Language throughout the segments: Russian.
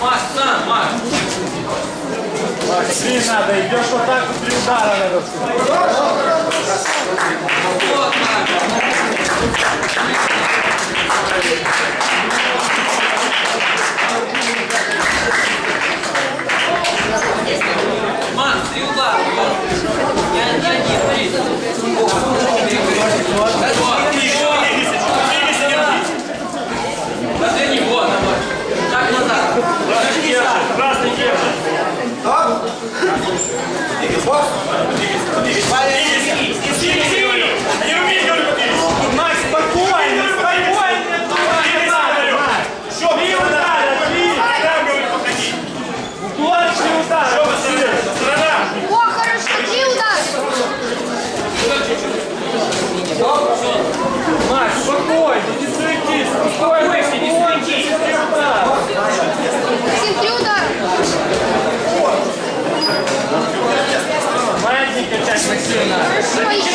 Маш, сам, Маш. Три надо, идешь вот так, три удара надо. Вот так. Маш, три удара. Я не один, три. Разверни, вот, давай. Так назад. Красный держит. Макс, спокойно, спокойно. Три удара, три. Точный удар. О, хорошо, три удара. Макс, спокойно, не суетись, спокойно, не суетись. Три удара. Максим, три удара. Маятник качать, Максим, надо.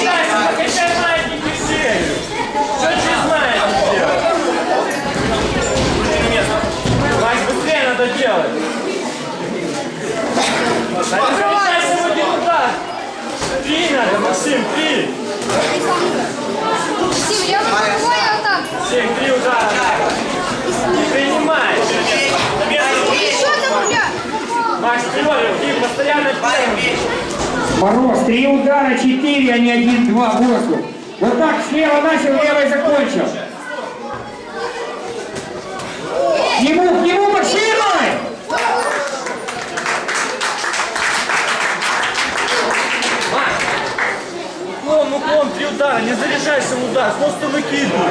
Мороз, три удара, четыре, а не один-два в воздух. Вот так слева начал, левой закончил. К нему, к нему, Максимой! Уклон, уклон, три удара, не заряжайся удар, просто выкидывай.